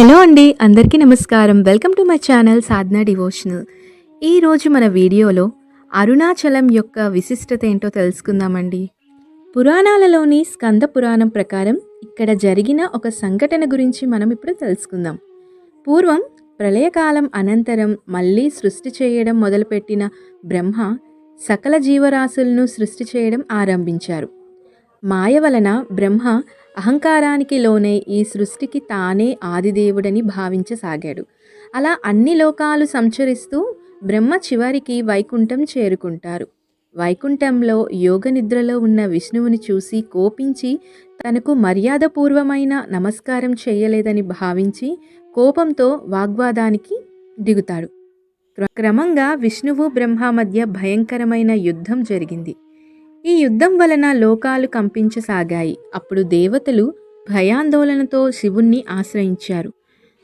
Hello అండి అందరికీ నమస్కారం. Welcome to my channel Sadhana devotional. ఈరోజు మన వీడియోలో అరుణాచలం యొక్క విశిష్టత ఏంటో తెలుసుకుందామండి. పురాణాలలోని స్కంద పురాణం ప్రకారం ఇక్కడ జరిగిన ఒక సంఘటన గురించి మనం ఇప్పుడు తెలుసుకుందాం. పూర్వం ప్రళయకాలం అనంతరం మళ్ళీ సృష్టి చేయడం మొదలుపెట్టిన బ్రహ్మ సకల జీవరాశులను సృష్టి చేయడం ఆరంభించారు. మాయ వలన బ్రహ్మ అహంకారానికి లోనే ఈ సృష్టికి తానే ఆదిదేవుడని భావించసాగాడు. అలా అన్ని లోకాలు సంచరిస్తూ బ్రహ్మ చివరికి వైకుంఠం చేరుకుంటారు. వైకుంఠంలో యోగ నిద్రలో ఉన్న విష్ణువుని చూసి కోపించి తనకు మర్యాదపూర్వమైన నమస్కారం చేయలేదని భావించి కోపంతో వాగ్వాదానికి దిగుతాడు. క్ర- క్రమంగా విష్ణువు బ్రహ్మ మధ్య భయంకరమైన యుద్ధం జరిగింది. ఈ యుద్ధం వలన లోకాలు కంపించసాగాయి. అప్పుడు దేవతలు భయాందోళనతో శివుణ్ణి ఆశ్రయించారు.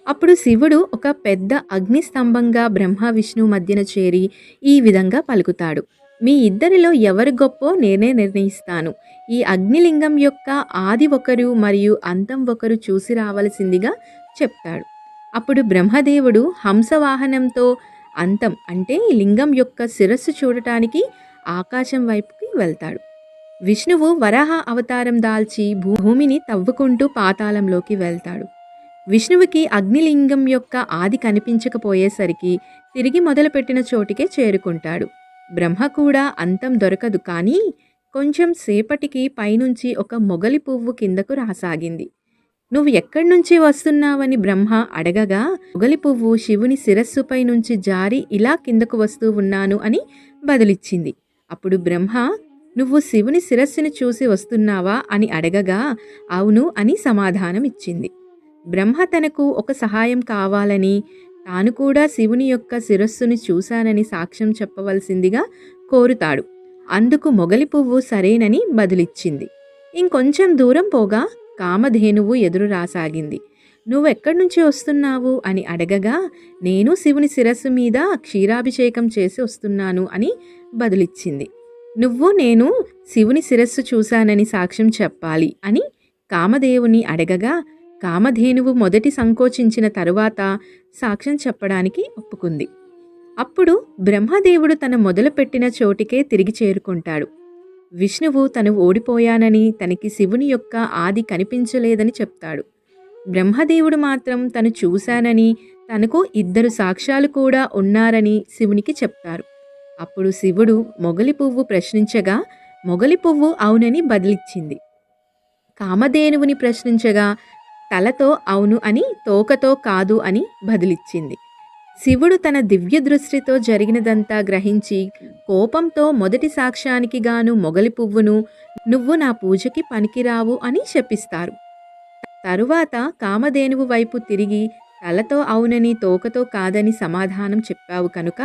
అప్పుడు శివుడు ఒక పెద్ద అగ్ని స్తంభంగా బ్రహ్మ విష్ణు మధ్యన చేరి ఈ విధంగా పలుకుతాడు. మీ ఇద్దరిలో ఎవరు గొప్పో నేనే నిర్ణయిస్తాను. ఈ అగ్నిలింగం యొక్క ఆది ఒకరు మరియు అంతం ఒకరు చూసి రావలసిందిగా చెప్తాడు. అప్పుడు బ్రహ్మదేవుడు హంసవాహనంతో అంతం అంటే ఈ లింగం యొక్క శిరస్సు చూడటానికి ఆకాశం వైపుకి వెళ్తాడు. విష్ణువు వరాహ అవతారం దాల్చి భూమిని తవ్వుకుంటూ పాతాళంలోకి వెళ్తాడు. విష్ణువుకి అగ్నిలింగం యొక్క ఆది కనిపించకపోయేసరికి తిరిగి మొదలుపెట్టిన చోటికే చేరుకుంటాడు. బ్రహ్మ కూడా అంతం దొరకదు కానీ కొంచెం సేపటికి పైనుంచి ఒక మొగలి పువ్వు కిందకు రాసాగింది. నువ్వు ఎక్కడి నుంచి వస్తున్నావని బ్రహ్మ అడగగా మొగలి పువ్వు శివుని శిరస్సుపై నుంచి జారి ఇలా కిందకు వస్తూ ఉన్నాను అని బదులిచ్చింది. అప్పుడు బ్రహ్మ నువ్వు శివుని శిరస్సును చూసి వస్తున్నావా? అని అడగగా అవును అని సమాధానం ఇచ్చింది బ్రహ్మ తనకు ఒక సహాయం కావాలని తాను కూడా శివుని యొక్క శిరస్సును చూశానని సాక్ష్యం చెప్పవలసిందిగా కోరుతాడు. అందుకు మొగలి పువ్వు సరేనని బదులిచ్చింది. ఇంకొంచెం దూరం పోగా కామధేనువు ఎదురు రాసాగింది. నువ్వెక్కడి నుంచి వస్తున్నావు? అని అడగగా నేను శివుని శిరస్సు మీద క్షీరాభిషేకం చేసి వస్తున్నాను అని బదులిచ్చింది. నువ్వు నేను శివుని శిరస్సు చూశానని సాక్ష్యం చెప్పాలి అని కామదేవుని అడగగా కామధేనువు మొదటి సంకోచించిన తరువాత సాక్ష్యం చెప్పడానికి ఒప్పుకుంది. అప్పుడు బ్రహ్మదేవుడు తన మొదలుపెట్టిన చోటికే తిరిగి చేరుకుంటాడు. విష్ణువు తను ఓడిపోయానని తనకి శివుని యొక్క ఆది కనిపించలేదని చెప్తాడు. బ్రహ్మదేవుడు మాత్రం తను చూశానని తనకు ఇద్దరు సాక్ష్యాలు కూడా ఉన్నారని శివునికి చెప్తారు. అప్పుడు శివుడు మొగలి పువ్వు ప్రశ్నించగా మొగలి పువ్వు అవునని బదిలిచ్చింది. కామధేనువుని ప్రశ్నించగా తలతో అవును అని తోకతో కాదు అని బదిలిచ్చింది. శివుడు తన దివ్య దృష్టితో జరిగినదంతా గ్రహించి కోపంతో మొదటి సాక్ష్యానికి గాను మొగలి పువ్వును నువ్వు నా పూజకి పనికిరావు అని శపిస్తారు తరువాత కామధేనువు వైపు తిరిగి తలతో అవునని తోకతో కాదని సమాధానం చెప్పావు కనుక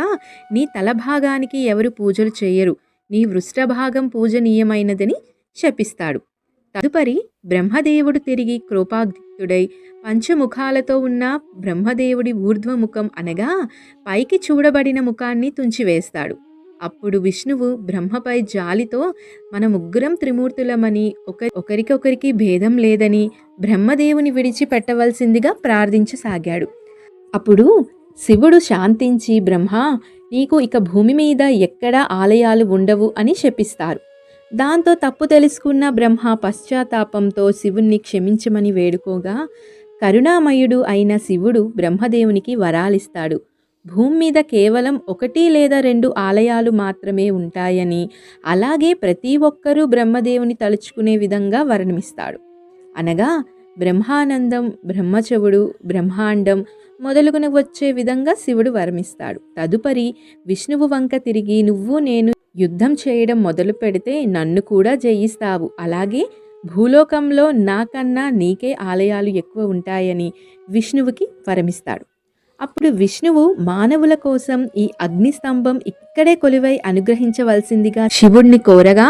నీ తల భాగానికి ఎవరు పూజలు చేయరు. నీ వృష్ఠభాగం పూజనీయమైనదని శపిస్తాడు. తదుపరి బ్రహ్మదేవుడు తిరిగి కృపాగ్ధుడై పంచముఖాలతో ఉన్న బ్రహ్మదేవుడి ఊర్ధ్వముఖం అనగా పైకి చూడబడిన ముఖాన్ని తుంచివేస్తాడు. అప్పుడు విష్ణువు బ్రహ్మపై జాలితో మన ముగ్గురం త్రిమూర్తులమని ఒక ఒకరికొకరికి భేదం లేదని బ్రహ్మదేవుని విడిచిపెట్టవలసిందిగా ప్రార్థించసాగాడు. అప్పుడు శివుడు శాంతించి బ్రహ్మ నీకు ఇక భూమి మీద ఎక్కడా ఆలయాలు ఉండవు అని శపిస్తారు దాంతో తప్పు తెలుసుకున్న బ్రహ్మ పశ్చాత్తాపంతో శివుణ్ణి క్షమించమని వేడుకోగా కరుణామయుడు అయిన శివుడు బ్రహ్మదేవునికి వరాలిస్తాడు. భూమి మీద కేవలం ఒకటి లేదా రెండు ఆలయాలు మాత్రమే ఉంటాయని అలాగే ప్రతి ఒక్కరూ బ్రహ్మదేవుని తలుచుకునే విధంగా వర్ణమిస్తాడు. అనగా బ్రహ్మానందం బ్రహ్మచవుడు బ్రహ్మాండం మొదలుగున వచ్చే విధంగా శివుడు వరమిస్తాడు తదుపరి విష్ణువు వంక తిరిగి నువ్వు నేను యుద్ధం చేయడం మొదలు పెడితే నన్ను కూడా జయిస్తావు. అలాగే భూలోకంలో నాకన్నా నీకే ఆలయాలు ఎక్కువ ఉంటాయని విష్ణువుకి వరమిస్తాడు అప్పుడు విష్ణువు మానవుల కోసం ఈ అగ్నిస్తంభం ఇక్కడే కొలువై అనుగ్రహించవలసిందిగా శివుణ్ణి కోరగా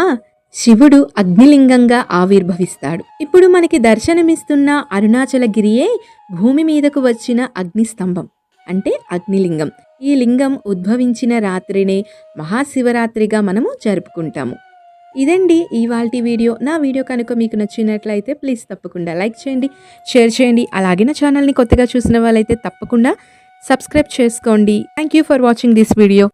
శివుడు అగ్నిలింగంగా ఆవిర్భవిస్తాడు. ఇప్పుడు మనకి దర్శనమిస్తున్న అరుణాచలగిరియే భూమి మీదకు వచ్చిన అగ్నిస్తంభం అంటే అగ్నిలింగం. ఈ లింగం ఉద్భవించిన రాత్రినే మహాశివరాత్రిగా మనము జరుపుకుంటాము. ఇదండి ఇవాల్టి వీడియో. నా వీడియో కనుక మీకు నచ్చినట్లయితే ప్లీజ్ తప్పకుండా లైక్ చేయండి షేర్ చేయండి. అలాగే నా ఛానల్ని కొత్తగా చూసిన వాళ్ళైతే తప్పకుండా సబ్స్క్రైబ్ చేసుకోండి. Thank you for watching this video